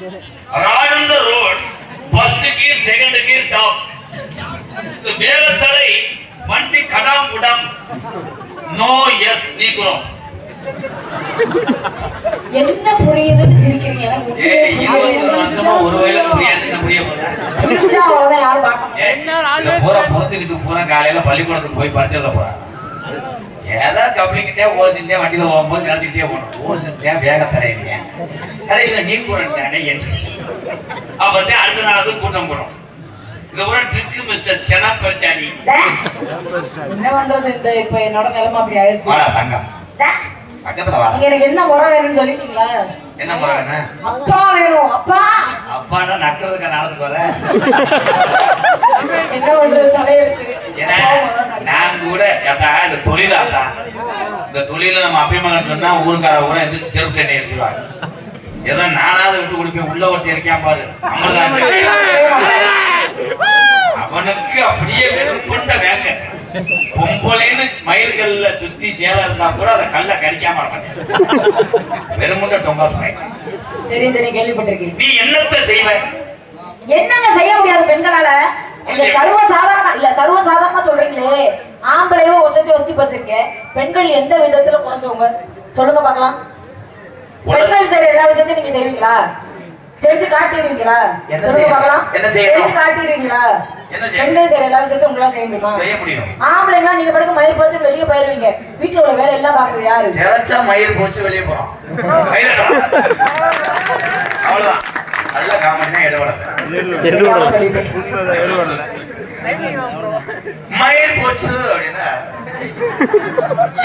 ராஜந்த road ஃபர்ஸ்ட்க்கு செகண்டுக்கு top வேலத்தடை வண்டி கடாம் குடம். நோ எஸ் நீக்குறோம் என்ன புரியுதுன்னு சிரிக்கிறீங்க? இருபத்தி வருஷமா ஒரு வயல புரியாது புரிய இந்த பூரா பொறுத்துக்கிட்டு பூரா காலையில பள்ளிக்கூடத்துக்கு போய் பரிசு எழுத போறா ஏதோ கப்பலிக்கிட்டே ஓசிட்டே வண்டியில போகும்போது நினைச்சுக்கிட்டே போகணும். ஓசிட்டே வேக தரையிங்க கடைசியில் நீ கூறட்டானே என்று அப்பதான் அடுத்த நாள் அது கூட்டம் போடும் இது கூட ட்ரிக்கு மிஸ்டர் செனா பரிச்சாணி டே, என்ன பண்றது இந்த இப்ப என்னோட நிலைமை அப்படி ஆயிடுச்சு. வாடா தங்கம். பக்கத்துல நீங்க எனக்கு என்ன முறை வேணும்னு சொல்லிட்டீங்களா? என்ன என்ன அப்பா வேணும் அப்பா. அப்பாடா நக்கிறதுக்கு நடந்துக்கு வர என்ன பண்றது? தலையெழுத்து ஏன்னா நான் கூட அத்தா இந்த தொழில் அத்தா இந்த தொழில நம்ம அபிமகன் சொன்னா ஊருக்கார ஊரை எந்திரிச்சு செருப்பு தண்ணி எடுத்துருவாங்க ஏதோ நானாவது விட்டு குடிப்பேன் உள்ள ஒருத்தி இருக்கான் பாரு. அவனுக்கு அப்படியே வெறும் வேங்க. பொம்பளைன்னு மயில்கல்ல சுத்தி சேலை இருந்தா கூட அதை கல்ல கடிக்காம இருக்க வெறும் டொங்கா தெரியும் கேள்விப்பட்டிருக்கீங்க நீ என்னத்தை செய்வ? என்னங்க செய்ய முடியாது பெண்களால? சர்வ சாதாரண இல்ல சர்வ சாதாரணமா சொல்றீங்களே. ஆம்பளையோ ஒசத்தி ஒசத்தி பேசுறீங்க. பெண்கள் எந்த விதத்துல குறைஞ்சவங்க? சொல்லுங்க பார்க்கலாம். பெண்கள் செய்யற எல்லா விஷயத்தையும் நீங்க செய்வீங்களா? செஞ்சு காட்டிடுவீங்களா? சொல்லுங்க? பார்க்கலாம்? செஞ்சு காட்டிடுவீங்களா? பெண்கள் செய்யற எல்லா விஷயத்தையும் உங்களால செய்ய முடியுமா? செய்ய முடியும். ஆம்பளைங்களா நீங்க படுக்க மயிர் போச்சு வெளியே போயிருவீங்க. வீட்டுல உள்ள வேலை எல்லாம் பாக்குறது யாரு? சிலைச்சா மயிர் போச்சு வெளியே போறோம். அவ்வளவுதான். நல்ல காமெடினா மயிர் போச்சு அப்படின்னா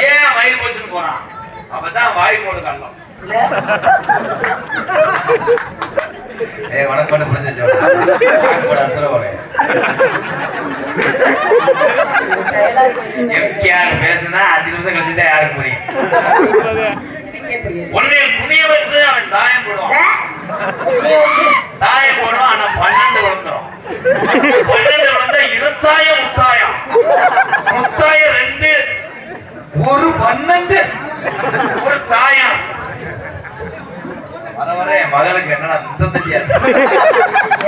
ஏன் மயிர் போச்சுன்னு போறான்? அப்பதான் வாய் போடு வணக்கம் புரிஞ்சிச்சு பேசுறீங்க. எம்கேஆர் பேசுனா அஞ்சு நிமிஷம் கழிச்சு தான் யாருக்கு புரியும். உன்னை புனிய மகளுக்கு என்னடா சுத்தம் தெரியாது.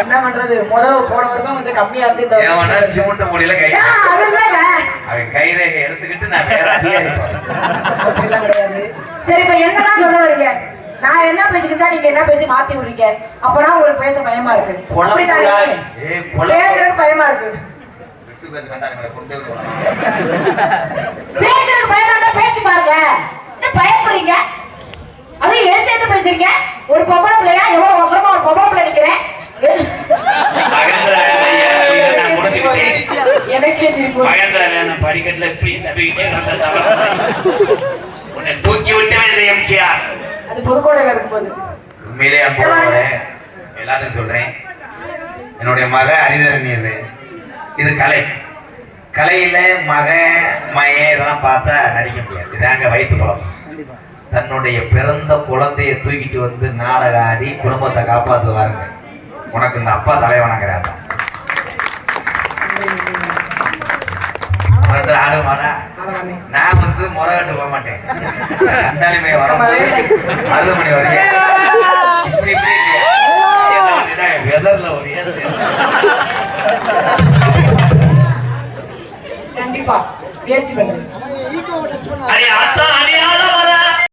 என்ன பண்றது? முதல் போன வருஷம் கொஞ்சம் கம்மியா இருந்துச்சு இந்த வருஷம். ஏவனா சிமெண்ட் முடியல கை. அவன் கைரேகை எடுத்துக்கிட்டு நான் வேற அதிகாரி. சரி இப்ப என்னதான் சொல்ல வரீங்க? நான் என்ன பேசிக்கிட்டா நீங்க என்ன பேசி மாத்தி விடுறீங்க? அப்பனா உங்களுக்கு பேச பயமா இருக்கு. பேசுறதுக்கு பயமா இருக்கு. பேசுறதுக்கு பயமா இருந்தா பேசி பாருங்க. என்ன பயப்படுறீங்க? ஒரு பொம்பளை பிள்ளையா? எவ்வளவு அவசரமா ஒரு பொம்பளை பிள்ளை நிக்கிறேன். எனக்கே சிரிப்பு வருது. மகேந்திர வேலை படிக்கட்டுல இப்படி தப்பிக்கிட்டே. உன்னை தூக்கி விட்டான் எம்கேஆர். அது புதுக்கோட்டையில இருக்கும்போது. உண்மையிலே அன்போட எல்லாத்தையும் சொல்றேன். என்னுடைய மக அரிதரணி இது. இது கலை. கலையில மக மய இதெல்லாம் பார்த்தா நடிக்க முடியாது. இதாங்க வயிற்று குழம்பு தன்னுடைய பிறந்த குழந்தைய தூக்கிட்டு வந்து நாடகம் ஆடி குடும்பத்தை காப்பாத்துவாருங்க உனக்கு இந்த அப்பா தலைவனம் கிடையாது. நான் வந்து முறை கட்டு போக மாட்டேன். அந்தாலிமை வரும்போது மருதமணி வரீங்க. இப்படி இப்படி வெதர்ல ஒரு. கண்டிப்பா. முயற்சி பண்ணுறேன்